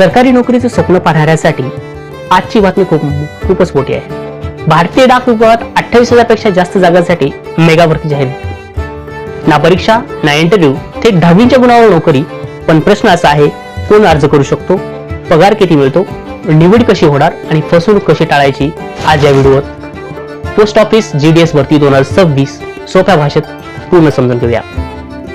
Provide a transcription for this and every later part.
सरकारी नोकरीचं स्वप्न पाहणाऱ्यासाठी आजची बातमी खूप खूपच मोठी आहे. भारतीय डाक विभागात अठ्ठावीस हजारपेक्षा जास्त जागांसाठी मेगा भरती जाहीर. ना परीक्षा ना इंटरव्ह्यू थेट दहावीच्या गुणावर नोकरी. पण प्रश्न असा आहे कोण अर्ज करू शकतो? पगार किती मिळतो? निवड कशी होणार आणि फसवणूक कशी टाळायची? आज या व्हिडिओवर. Post office G D S भरती दोन हजार सव्वीस. सोप्या भाषेत पूर्ण समजून घेऊया.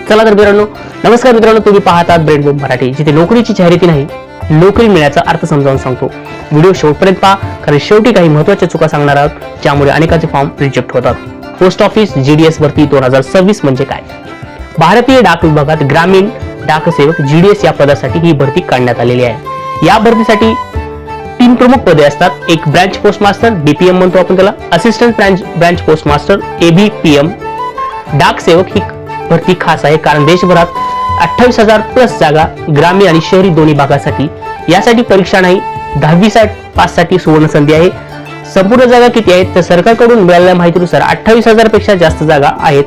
चला तर मित्रांनो नमस्कार मित्रांनो तुम्ही पाहतात ब्रेड बॉम्ब मराठी जिथे नोकरीची जाहिराती नाही नोकरी मिळण्याचा अर्थ समजावून सांगतो. व्हिडिओ शेवटपर्यंत पहा कारण शेवटी काही महत्त्वाच्या चुका सांगणार आहोत ज्यामुळे अनेकांचे फॉर्म रिजेक्ट होतात. पोस्ट ऑफिस जीडीएस भरती दोन हजार सव्वीस म्हणजे काय? भारतीय डाक विभागात ग्रामीण डाक सेवक जीडीएस या पदासाठी ही भरती काढण्यात आलेली आहे. या भरतीसाठी तीन प्रमुख पदे असतात. एक ब्रँच पोस्ट मास्टर बीपीएम म्हणतो आपण त्याला. Assistant branch branch post master ABPM डाक सेवक ही भरती खास आहे कारण देशभरात अठ्ठावीस हजार प्लस जागा ग्रामीण आणि शहरी दोन्ही भागासाठी. यासाठी परीक्षा नाही दहावी पाससाठी सुवर्ण संधी आहे. संपूर्ण जागा किती आहेत? तर सरकारकडून मिळालेल्या माहितीनुसार अठ्ठावीस हजारपेक्षा जास्त जागा आहेत.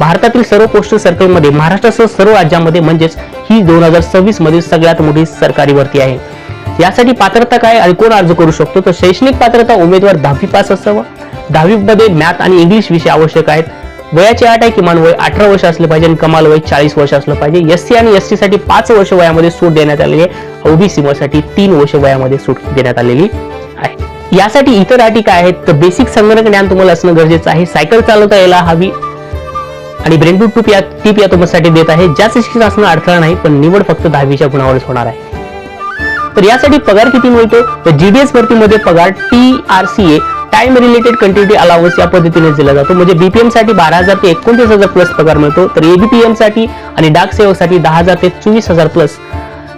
भारतातील सर्व पोस्टल सर्कलमध्ये महाराष्ट्रासह सर्व राज्यांमध्ये म्हणजेच ही दोन हजार सव्वीस मधील सगळ्यात मोठी सरकारी भरती आहे. यासाठी पात्रता काय आणि कोण अर्ज करू शकतो? तर शैक्षणिक पात्रता उमेदवार दहावी पास असावा. दहावीमध्ये मॅथ आणि इंग्लिश विषय आवश्यक आहेत. वयाची अट आहे किमान वय अठरा वर्ष असलं पाहिजे आणि कमाल वय चाळीस वर्ष असलं पाहिजे. एस सी आणि एससाठी पाच वर्ष वयामध्ये सूट देण्यात आलेली आहे. ओबीसी साठी तीन वर्ष वयामध्ये सूट देण्यात आलेली आहे. यासाठी इतर अटी काय आहेत? तर बेसिक संगणक ज्ञान तुम्हाला असणं गरजेचं आहे. सायकल चालवता यायला हवी. आणि ब्रेनबूट टूप या टीप या तुमच्यासाठी देत आहे. ज्या शिक्षण असणं अडथळा नाही पण निवड फक्त दहावीच्या गुणावरच होणार आहे. तर यासाठी पगार किती मिळतो? तर जीडीएस भरतीमध्ये पगार T R C A time related continuity allowance या पद्धतीने दिला जातो. म्हणजे बीपीएमसाठी बारा हजार ते एकोणतीस हजार प्लस पगार मिळतो. तर एबीपीएमसाठी आणि डाक सेवकसाठी दहा हजार ते चोवीस हजार प्लस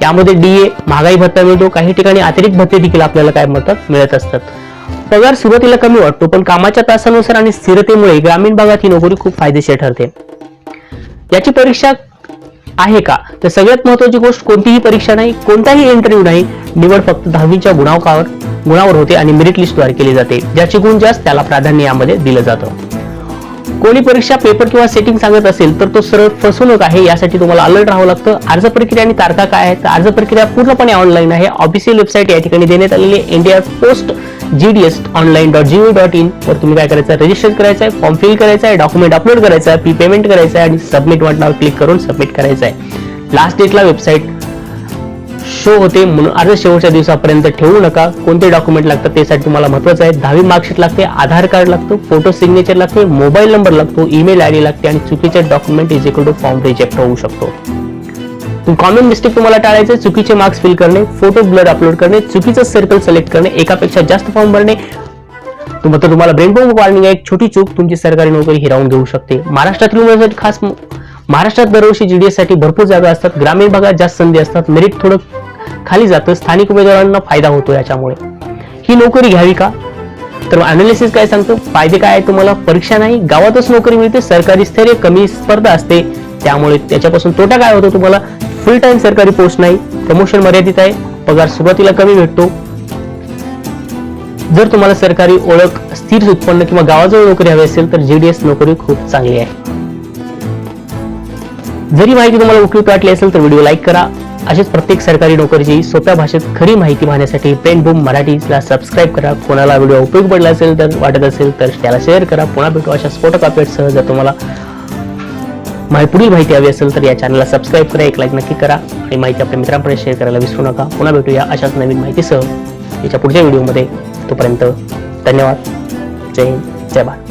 यामध्ये डीए महागाई भत्ता मिळतो. काही ठिकाणी अतिरिक्त भत्ते देखील आपल्याला काय मिळतात मिळत असतात. पगार सुरुवातीला कमी वाटतो पण कामाच्या तासानुसार आणि स्थिरतेमुळे ग्रामीण भागात ही नोकरी खूप फायदेशीर ठरते. याची परीक्षा आहे का? तर सगळ्यात महत्वाची गोष्ट कोणतीही परीक्षा नाही कोणताही इंटरव्ह्यू नाही निवड फक्त दहावीच्या गुणावकावर गुणावर होते आणि मेरिट लिस्टद्वारे केली जाते ज्याचे गुण जास्त त्याला प्राधान्य यामध्ये दिलं जातं. कोणी परीक्षा पेपर किंवा सेटिंग सांगत असेल तर तो सरळ फसवणूक आहे यासाठी तुम्हाला अलर्ट राहावं लागतं. अर्ज प्रक्रिया आणि तारखा काय आहेत? तर अर्ज प्रक्रिया पूर्णपणे ऑनलाईन आहे. ऑफिशियल वेबसाईट या ठिकाणी देण्यात आलेली आहे. India post GDS online dot G O dot in वर तुम्ही काय करायचं रजिस्टर करायचं आहे फॉर्म फिल करायचा आहे डॉक्युमेंट अपलोड करायचं आहे फी पेमेंट करायचं आहे आणि सबमिट बटनावर क्लिक करून सबमिट करायचं आहे लास्ट डेटला वेबसाईट शो होते म्हणून अर्ज शेवटच्या दिवसापर्यंत ठेवू नका. कोणते डॉक्युमेंट लागतात त्यासाठी तुम्हाला महत्वाचं आहे. दहावी मार्कशीट लागते आधार कार्ड लागतो फोटो सिग्नेचर लागते मोबाईल नंबर लागतो ईमेल आय डी लागते आणि चुकीचे document is equal to form reject होऊ शकतो. कॉमन मिस्टेक तुम्हाला टाळायचे चुकीचे मार्क्स फिल करणे फोटो ब्लर अपलोड करणे चुकीचं सर्कल सिलेक्ट करणे एकापेक्षा जास्त फॉर्म भरणे. तुम- तर तुम्हाला ब्रेन बॉम्ब वॉर्निंग एक छोटी चूक तुमची सरकारी नोकरी हिरावून घेऊ शकते. महाराष्ट्रातील उमेदवारांसाठी खास महाराष्ट्रात दरवर्षी जीडीएससाठी भरपूर जागा असतात. ग्रामीण भागात जास्त संधी असतात. मेरिट थोडं खाली जातं स्थानिक उमेदवारांना फायदा होतो याच्यामुळे. ही नोकरी घ्यावी का? तर अनालिसिस काय सांगतो? फायदे काय आहे तुम्हाला? परीक्षा नाही गावातच नोकरी मिळते सरकारी स्थैर्य कमी स्पर्धा असते. त्यामुळे त्याच्यापासून तोटा काय होतो तुम्हाला? फुल टाइम सरकारी पोस्ट नाही प्रमोशन मर्यादित आहे पगार सुरुवातीला कमी भेटतो. जर तुम्हाला सरकारी ओळख स्थिर उत्पन्न किंवा गावाजवळ नोकरी हवी असेल तर जीडीएस नोकरी खूप चांगली आहे. जरी माहिती तुम्हाला उपयुक्त वाटली असेल तर व्हिडिओ लाईक करा. अशीच प्रत्येक सरकारी नोकरीची सोप्या भाषेत खरी माहिती पाहण्यासाठी पेन बूम मराठीला सबस्क्राईब करा. कोणाला व्हिडिओ उपयोग पडला असेल तर वाटत असेल तर त्याला शेअर करा. पुन्हा भेटू अशा स्फोटक अपडेटसह जर तुम्हाला माहिती पुढील माहिती हवी असेल तर या चॅनलला सबस्क्राईब करा. एक लाईक नक्की करा. आणि माहिती आपल्या मित्रांपर्यंत शेअर करायला विसरू नका. पुन्हा भेटूया अशाच नवीन माहितीसह. याच्या पुढच्या व्हिडिओमध्ये तोपर्यंत धन्यवाद. जय हिंद. जय भारत.